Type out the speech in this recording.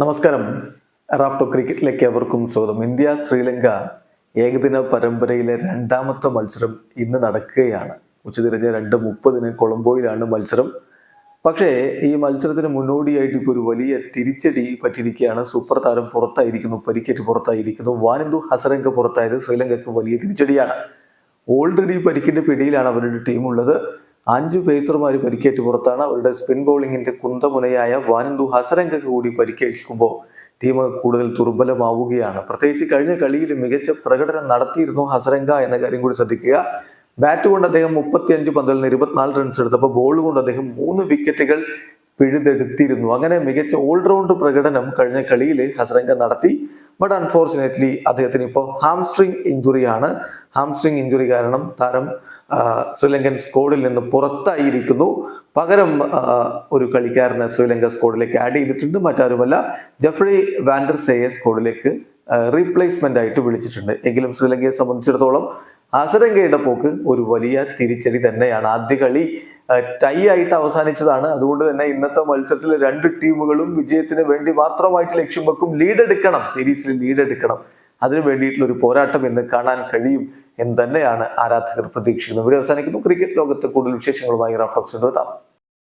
നമസ്കാരം. റാഫ്റ്റോ ക്രിക്കറ്റിലേക്ക് എവർക്കും സ്വാഗതം. ഇന്ത്യ ശ്രീലങ്ക ഏകദിന പരമ്പരയിലെ രണ്ടാമത്തെ മത്സരം ഇന്ന് നടക്കുകയാണ്. ഉച്ചതിരിഞ്ഞ് രണ്ട് മുപ്പതിന് കൊളംബോയിലാണ് മത്സരം. പക്ഷേ ഈ മത്സരത്തിന് മുന്നോടിയായിട്ട് ഇപ്പോൾ ഒരു വലിയ തിരിച്ചടി പറ്റിയിരിക്കുകയാണ്. സൂപ്പർ താരം പുറത്തായിരിക്കുന്നു പരിക്കേറ്റ് പുറത്തായിരിക്കുന്നു. വാനിന്ദു ഹസരംഗ പുറത്തായത് ശ്രീലങ്കയ്ക്ക് വലിയ തിരിച്ചടിയാണ്. ഓൾറെഡി പരിക്കിന്റെ പിടിയിലാണ് അവരുടെ ടീം ഉള്ളത് അഞ്ച് പേസർമാർ പരിക്കേറ്റ് പുറത്താണ് അവരുടെ സ്പിൻ ബൗളിങ്ങിന്റെ കുന്തമുനയായ വാനന്ദു ഹസരംഗക്ക് കൂടി പരിക്കേൽക്കുമ്പോൾ ടീം കൂടുതൽ ദുർബലമാവുകയാണ്. പ്രത്യേകിച്ച് കഴിഞ്ഞ കളിയിൽ മികച്ച പ്രകടനം നടത്തിയിരുന്നു ഹസരംഗ എന്ന കാര്യം കൂടി ശ്രദ്ധിക്കുക. ബാറ്റ് കൊണ്ട് അദ്ദേഹം മുപ്പത്തിയഞ്ച് പന്തിൽ നിന്ന് ഇരുപത്തിനാല് റൺസ് എടുത്തപ്പോൾ ബോൾ കൊണ്ട് അദ്ദേഹം മൂന്ന് വിക്കറ്റുകൾ പിഴുതെടുത്തിരുന്നു. അങ്ങനെ മികച്ച ഓൾറൗണ്ട് പ്രകടനം കഴിഞ്ഞ കളിയിൽ ഹസരംഗ നടത്തി. ബട്ട് അൺഫോർച്ചുനേറ്റ്ലി അദ്ദേഹത്തിന് ഇപ്പോൾ ഹാംസ്ട്രിങ് ഇഞ്ചുറിയാണ് ഹാംസ്ട്രിങ് ഇഞ്ചുറി കാരണം താരം ശ്രീലങ്കൻ സ്കോഡിൽ നിന്ന് പുറത്തായിരിക്കുന്നു. പകരം ഒരു കളിക്കാരനെ ശ്രീലങ്ക സ്കോഡിലേക്ക് ആഡ് ചെയ്തിട്ടുണ്ട്. മറ്റാരുമല്ല ജഫ്രി വാൻഡർസേയെ സ്കോഡിലേക്ക് റീപ്ലേസ്മെന്റ് ആയിട്ട് വിളിച്ചിട്ടുണ്ട്. എങ്കിലും ശ്രീലങ്കയെ സംബന്ധിച്ചിടത്തോളം അസരങ്കയുടെ പോക്ക് ഒരു വലിയ തിരിച്ചടി തന്നെയാണ്. ആദ്യ കളി ടൈ ആയിട്ട് അവസാനിച്ചതാണ്. അതുകൊണ്ട് തന്നെ ഇന്നത്തെ മത്സരത്തിൽ രണ്ട് ടീമുകളും വിജയത്തിന് വേണ്ടി മാത്രമായിട്ട് ലക്ഷ്യം വെക്കും. ലീഡ് എടുക്കണം സീരീസിൽ ലീഡ് എടുക്കണം അതിനു വേണ്ടിയിട്ടുള്ള ഒരു പോരാട്ടം ഇന്ന് കാണാൻ കഴിയും എന്ന് തന്നെയാണ് ആരാധകർ പ്രതീക്ഷിക്കുന്നത്. ഇവിടെ അവസാനിക്കുന്നു. ക്രിക്കറ്റ് ലോകത്ത് കൂടുതൽ വിശേഷങ്ങളുമായി റഫ്ലക്സ് എത്താം